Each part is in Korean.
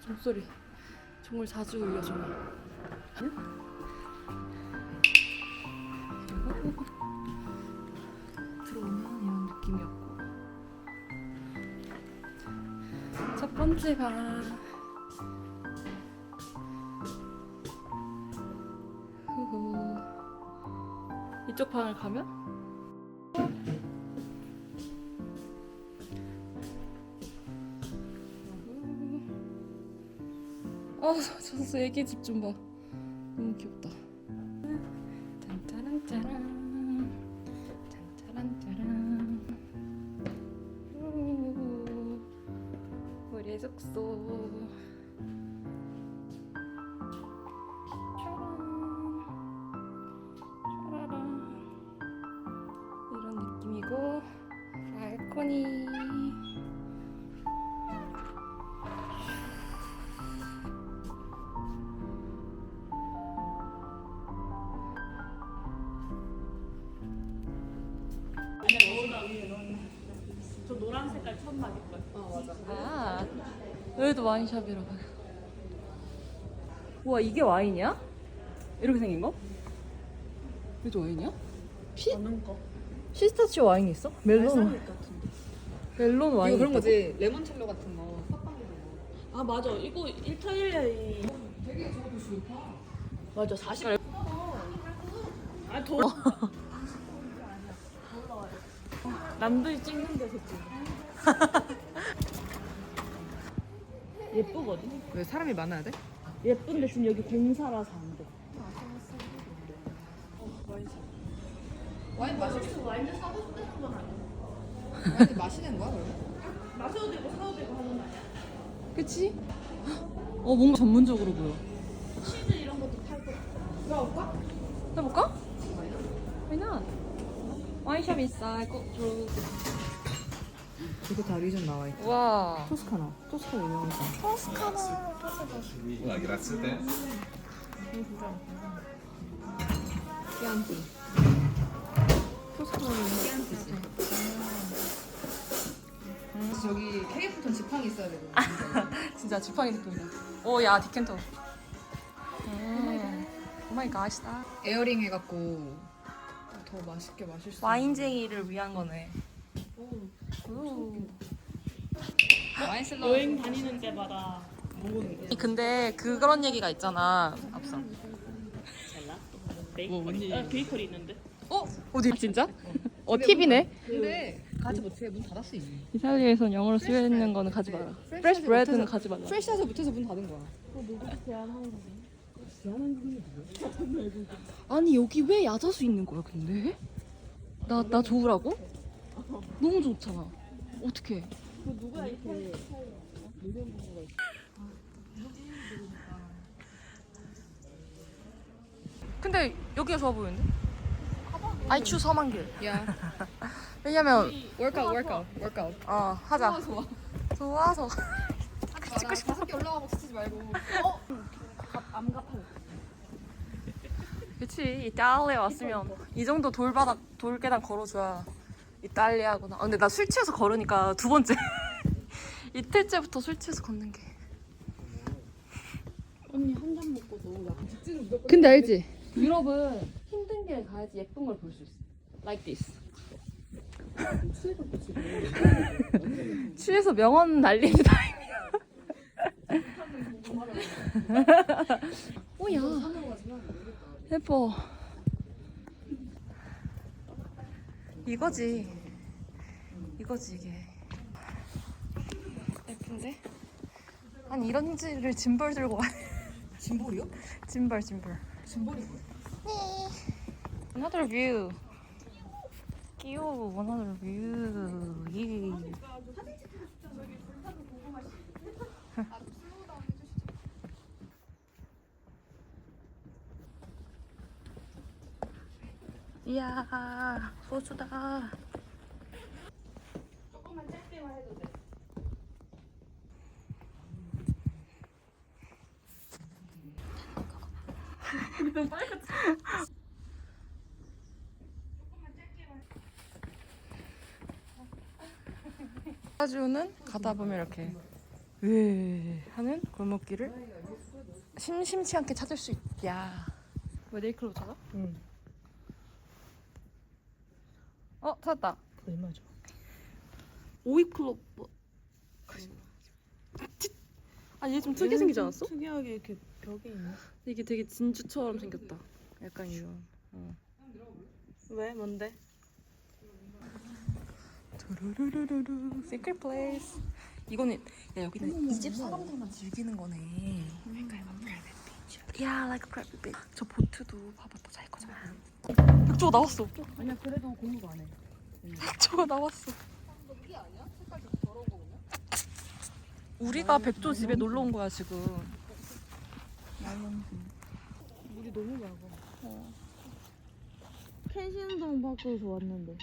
종소리. 정말 자주 울려. 그리고 들어오면 이런 느낌이었고. 첫 번째 방. 이쪽 방을 가면 아, 저수 애기 집 좀 봐. 너무 귀엽다. 짠짜란짜란. 짠짜란짜란. 우, 우리의 숙소. 색깔 처음 맞을 거야. 아, 여기도 와인샵이라고. 우와, 이게 와인이야? 이렇게 생긴 거? 이게 와인이야? 피? 어느 거? 피스타치오 와인이 있어? 멜론, 같은데. 멜론 와인. 이거 그런 있다고? 거지 레몬첼로 같은 거 아 맞아. 이거 1타 1이 되게 저것도 좋다 맞아 40. 아 더. 남들 찍는 데서 찍어. 예쁘거든. 왜 사람이 많아야 돼? 예쁜데 지금 여기 공사라서 안 돼. 와인 마시는 와인을 사고 싶다는 건 아니야 와인 마시는 거야 그러면? 마셔도 되고 사도 되고 하는 거 아니야? 그치? 어, 뭔가 전문적으로 보여. 치즈 이런 것도 팔고. 들어볼까? 해볼까? 와인샵 있어. 이거 다 리전 나와 있다 와. 토스카나 토스카나 유명하다 토스카나. Una, grazie te. 토스카나는 끼안티지 저기 KF톤 지팡이 있어야 되고 진짜 지팡이 느낌이다. 오, 야, 디켄터. 음. 오마이 갓이다. 에어링 해갖고 더 맛있게 마실 수 와인쟁이를 위한 거네. 오. 여행 다니는 데마다 먹는 거. 근데 그런 얘기가 있잖아. 앞서. 잘라? 베이커리. 아, 베이커리 있는데. 어? 어디? 진짜? 어, 팁이네. 근데 가지 못해 문 닫았어 이미 이탈리아에선 영어로 쓰여 있는 거는 가지 마라. 프레시 브레드는 가지 말라. 프레시하자 못해서 문 닫은 거야 아니 여기 왜 야자수 있는 거야 근데? 나 나 좋으라고? 너무 좋잖아. 어떻게? 누가 이렇게 근데 여기가 좋아 보이는데? 아이추 서만길. 야 왜냐면 월카웃 월카웃 월카웃 어 하자. 좋아 좋아서. 찍고 싶어 다섯 개 올라가고 치지 말고 암갑하고. 그치 이탈리아 왔으면 이 정도 돌바닥 돌계단 걸어줘야 이탈리아구나. 아, 근데 나 술 취해서 걸으니까 두 번째. 이틀째부터 술 취해서 걷는 게. 언니 한 잔 먹고 너무 약. 근데 알지? 유럽은 힘든 길 가야지 예쁜 걸 볼 수 있어. Like this. 취해서 명언 날리는 타임이야. 오야. 예뻐. 이거지. 이거지 이게. 예쁜데? 아니 이런 지를 짐벌 들고 가네. 짐볼이요? 짐벌 짐벌. 짐볼이 뭐야? Another view. 귀여워. Another view. 예. 이야, 소주다. 조금만 짧게만 해도 돼. 가주는 가다 보면 이렇게 으 하는 골목길을 심심치 않게 찾을 수 있야. 왜 네이클로 찾아? 응. 어 찾았다. 얼마죠? 오이클럽. 아얘 좀 특이하게 생기지 않았어? 특이하게 이렇게 벽에 있네. 이게 되게 진주처럼 생겼다. 약간 이런. 어. 왜? 뭔데? 두루루루루 시크릿 플레이스. 이거는 야 여기는 이 집 사람들만 즐기는 거네. 야, like a private beach. 저 보트도 봐봐 더잘 거잖아. 백조가 나왔어. 아니야 그래도 공부 안 해. 백조가 나왔어. 우리가 백조 집에 놀러 온 거야 지금. 물이 너무 맑아. 캔신동 밖에서 왔는데.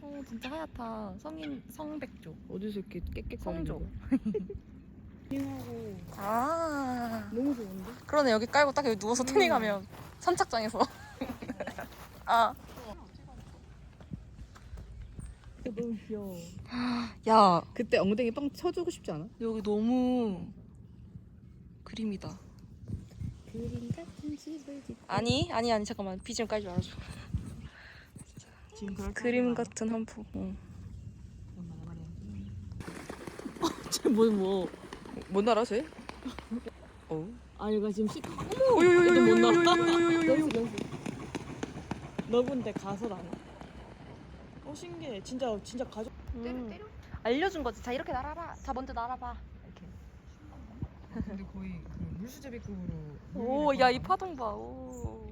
어 진짜 하얗다. 성인 성백조. 어디서 이렇게 깨끗 성조. 아 너무 좋은데? 그러네 여기 깔고 딱 여기 누워서 태닝하면 선착장에서. 어. 너무 귀여워. 야, 그때 엉덩이 빵 쳐주고 싶지 않아? 여기 너무 그림이다. 그림 같은 집을 짓 아니, 아니, 아니, 잠깐만. BGM 깔지 말아줘. 지금 그림 같은 한포. 어. 어, 응. 쟤뭐 뭐? 뭐. 못 날아, 쟤? 어? 아 얘가 지금 시. 어머, 얘들 못 날아. 연습 연습. 넓은데 가서 나는 어 신기해 진짜 진짜 가족 음. 알려준 거지. 자 이렇게 날아봐. 자 먼저 날아봐. 이렇게. 근데 거의 그 물수제비급으로 오, 야 이 파동 봐. 오.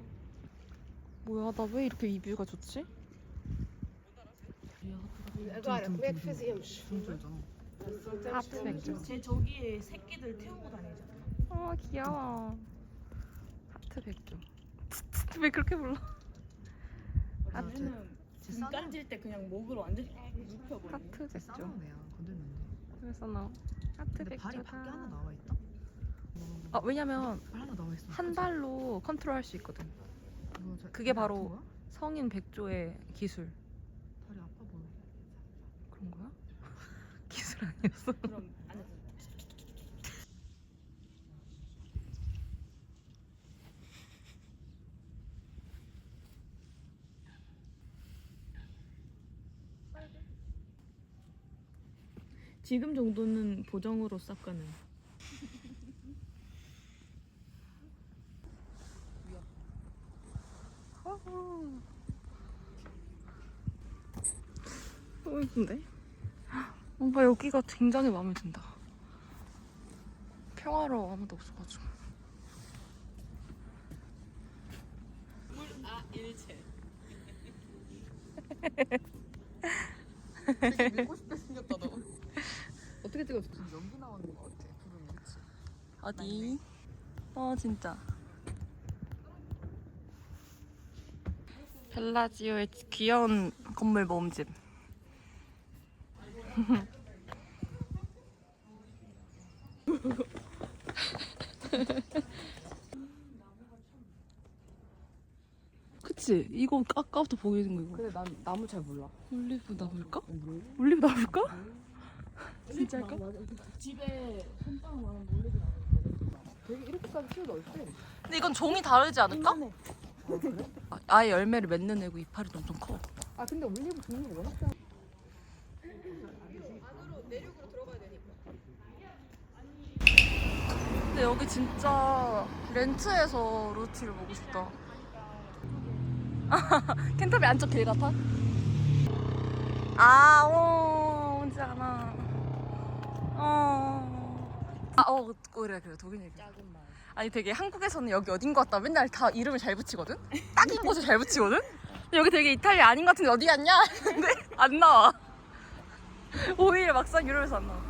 뭐야, 나 왜 이렇게 이 뷰가 좋지? Fazemos? 하트 백조. 쟤 저기에 새끼들 태우고 다니잖아 어, 귀여워. 하트 백조. 왜 그렇게 불러? 하트. 얘는 눈 깐질 때 그냥 목을 완전 눕혀버리네 하트 애야 건들면 안 돼. 그래서 나 하트 근데 발이. 밖에 하나 나와 있다? 아, 왜냐면 발 하나 나와 있어. 한 발로 컨트롤 할 수 있거든. 저- 그게 아픈 바로 거야? 성인 백조의 기술. 다리 아파 보여. 그런 거야? 기술 아니었어? 그럼 지금 정도는 보정으로 싹 가는 너무 예쁜데? 뭔가 여기가 굉장히 마음에 든다. 평화로워 아무도 없어가지고. 생겼다 너. 찍었어? 지금 연기 나오는 거 같아. 부르면 그치? 어디? 어 진짜. 벨라지오의 귀여운 건물 모음집. 그치? 이거 아까부터 보이는 거 이거. 근데 난 나무 잘 몰라. 올리브 나무일까? 올리브 나무일까? 진짜일까? 집에 솜빵 많은 몰래도 되게 이렇게까지 키우기 어렵대. 근데 이건 종이 다르지 않을까? 나는 아, 아예 열매를 맺는 애고 이파리 엄청 커. 아 근데 올리브 종류가 워낙 잘. 근데 여기 진짜 렌트해서 루트를 보고 싶다. 켄터비 안쪽 길 같아? 아, 오, 뭔지 알아. 어. 아, 어, 그래, 그래, 독일 얘기. 작은 말 아니, 되게 한국에서는 여기 어딘 것 같다. 맨날 다 이름을 잘 붙이거든? 딱인 곳을 잘 붙이거든? 근데 여기 되게 이탈리아 아닌 것 같은데 어디 갔냐? 근데 안 나와. 오히려 막상 유럽에서 안 나와.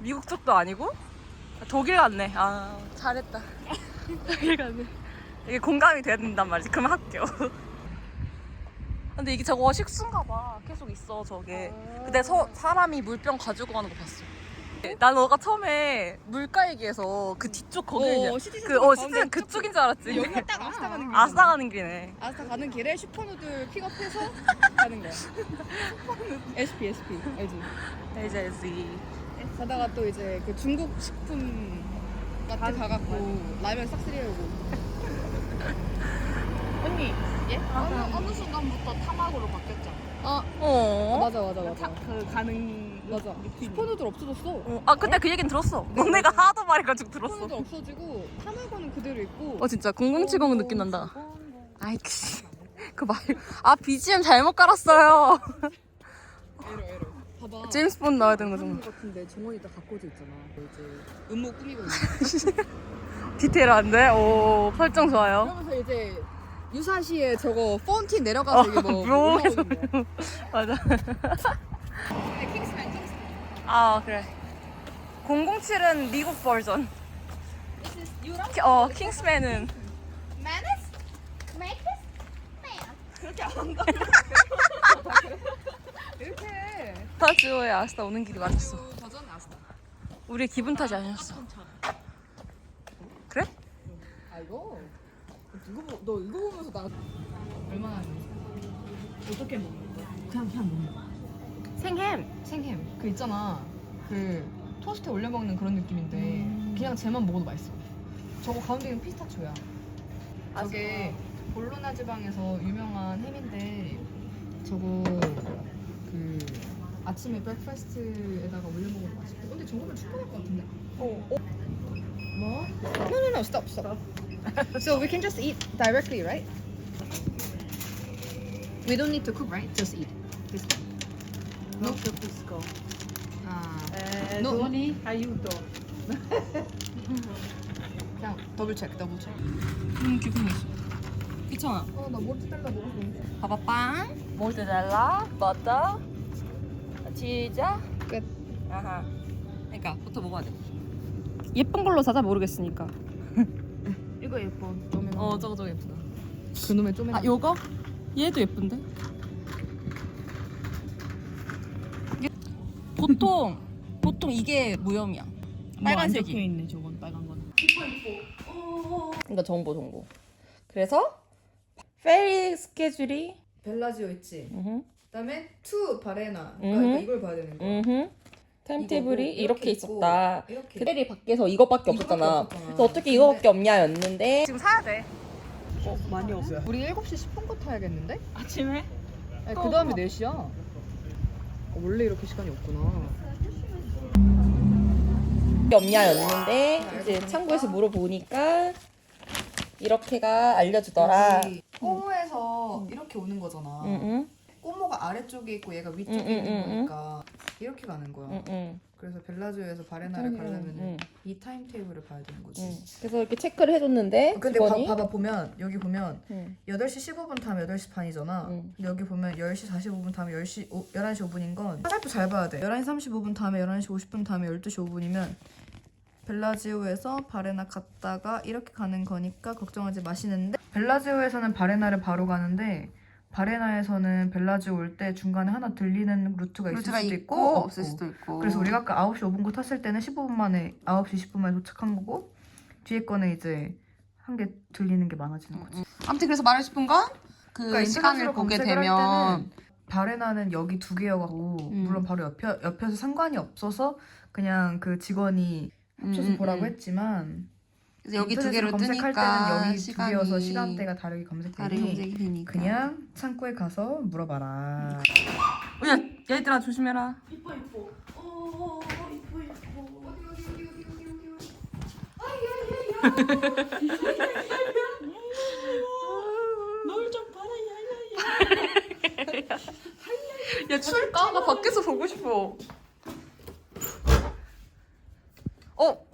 미국 쪽도 아니고? 독일 같네. 아, 잘했다. 독일 같네. 이게 공감이 돼야 된단 말이지. 그럼 학교. 근데 이게 저거 식수인가 봐. 계속 있어, 저게. 근데 서, 사람이 물병 가지고 가는 거 봤어. 난 너가 처음에 물가 얘기해서 그 뒤쪽 거기 어, 시티센터 그, 어, 시티는 그쪽인 줄 알았지. 여기가 딱 아스타 가는 길. 아싸 가는 길이네. 아스타 가는 길에 슈퍼누들 픽업해서 가는 거야. SP SP 알지? 알지, 알지. 가다가 또 이제 그 중국 식품 마트 가갖고 라면 싹쓸이 해오고. 언니 예? 어느, 어느 순간부터 타막으로 바뀌었잖아. 아 어. 맞아 맞아 맞아. 차, 그 가는 맞아. 슈퍼누들 없어졌어. 어. 아 근데 그 얘기는 들었어. 너네가 하도 말해가지고 들었어. 슈퍼누들 없어지고 타마고는 그대로 있고. 어 진짜 007 느낌 난다. 아이씨. 그 말. 아 BGM 잘못 깔았어요. 에러 에러. 봐봐. 제임스 본 나와야 되는 거잖아. 하는 것 같은데 정원이 다 가꿔져 있잖아. 이제 음모 꾸미고 있는. 디테일한데? 오 설정 좋아요. 그러면서 이제 유사시에 저거 폰틴 내려가서 이게 뭐뭐 올라오는 거. 맞아. 킹스맨 킹스맨. 아 그래. 007은 미국 버전. This is Europe. 키- 어 킹스맨은 Menace? Make this? Man. 이렇게 해. 스타즈오의 아스타 오는 길이 맞았어. 버전 아스타. 우리 기분 탓이 아니었어. 그래? 아 이거 이거 보- 너 이거 보면서 나 얼마나 어떻게 먹는 거야? 그냥 그냥 먹는 거. 생햄. 생햄 그 있잖아 그 토스트에 올려 먹는 그런 느낌인데 그냥 쟤만 먹어도 맛있어. 저거 가운데 있는 피스타치오야. 저게 볼로나 지방에서 유명한 햄인데 저거 그 아침에 브렉퍼스트에다가 올려 먹어도 맛있고. 근데 저거는 충분할 것 같은데? 어. 뭐? No no no stop stop. So we can just eat directly, right? We don't need to cook, right? Just eat. This one. No Cusco. 아. 에, No. 돈이 하유도. 그냥 더블 체크, 더블 체크. 음 기분이 있어. 괜찮아. 어, 나 모르겠다 먹어서 너무 봐봐 빵. 모zzarella, 버터, 치즈. 끝. 아하. 그러니까 부터 먹어야 돼. 예쁜 걸로 사자 모르겠으니까. 이거 예뻐. 어 저거 저거 예쁘다. 그놈의 쪼매. 아 요거? 얘도 예쁜데? 보통 보통 이게 무염이야. 빨간색이. 적혀 있네 저건 빨간 건. 이거 정보 정보. 그래서 페리 스케줄이 벨라지오 있지. 그다음에 투 바레나. 그러니까 이걸 봐야 되는 거야. 음흠. 타임테이블이 이거고, 이렇게 있고, 있었다. 이렇게. 페리 밖에서 이거밖에 없었잖아. 없었잖아. 그래서 어떻게 이거밖에 없냐였는데 지금 사야 돼. 어 많이 없어. 우리 7시 10분 거 타야겠는데? 아침에? 아니, 또그 다음에 4시야. 어, 원래 이렇게 시간이 없구나. 없냐였는데 이제 창구에서 물어보니까 이렇게가 알려주더라. 여기 꼬모에서 이렇게 오는 거잖아. 응 응 꼬모가 아래쪽에 있고 얘가 위쪽에 응, 응, 있는 응, 응. 거니까 이렇게 가는 거야. 응 응. 그래서 벨라지오에서 바레나를 가려면 응. 이 타임 테이블을 봐야 되는 거지. 응. 그래서 이렇게 체크를 해줬는데 근데 봐, 직원이 봐봐 보면 여기 보면 응. 8시 15분 타면 8시 반이잖아. 응. 근데 여기 보면 10시 45분 타면 10시, 오, 11시 5분인 건 화살표 잘 봐야 돼. 11시 35분 타면 11시 50분 타면 12시 5분이면 벨라지오에서 바레나 갔다가 이렇게 가는 거니까 걱정하지 마시는데 벨라지오에서는 바레나를 바로 가는데 바레나에서는 벨라지오 올때 중간에 하나 들리는 루트가 있을 수도 있고, 없고. 있고. 그래서 우리가 아까 9시 5분 거 탔을 때는 15분 만에 9시 20분 만에 도착한 거고 뒤에 거는 이제 한 개 들리는 게 많아지는 거지. 아무튼 그래서 말하고 싶은 건그 그러니까 시간을 인터넷으로 보게 검색을 할 되면 때는 바레나는 여기 두 개여갖고 음. 물론 바로 옆에, 옆에서 상관이 없어서 그냥 그 직원이 합쳐서 음, 음, 보라고 음. 했지만 그래서 여기 두 개로 검색할 뜨니까 때는 여기 두 시간이 개여서 시간대가 다르게 검색되니 검색이. 그냥 창구에 가서 물어봐라. 야 얘들아 조심해라. 이뻐 이뻐. 어 이뻐 이뻐. 어디 어디 어디 어디 어디 어디. 널좀 봐라 야야야. 야 출까? 나 밖에서 보고 싶어. 어?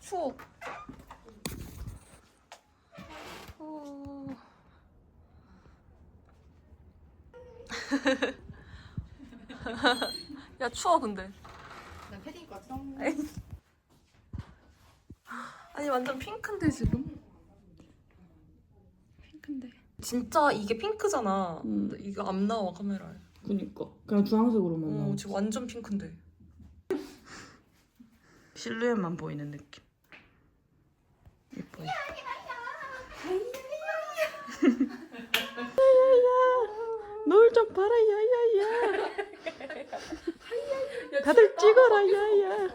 추워. 어. 야 추워 근데. 나 패딩 입고 왔어. 아니 완전 핑크인데 지금. 핑크인데. 진짜 이게 핑크잖아. 음. 근데 이거 안 나와 카메라에. 그니까 그냥 주황색으로만 어, 나오지. 지금 완전 핑크인데. 실루엣만 보이는 느낌. 예뻐요. 널좀 봐라 야야 야. 다들 찍어라 야야.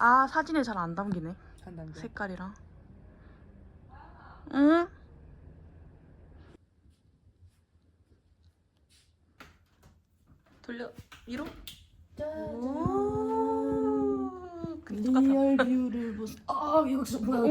아 사진에 잘 안 담기네. 색깔이랑. 응? 돌려 위로. 오. 리얼 뷰를 보세요. 아 이거 진짜 뭐야?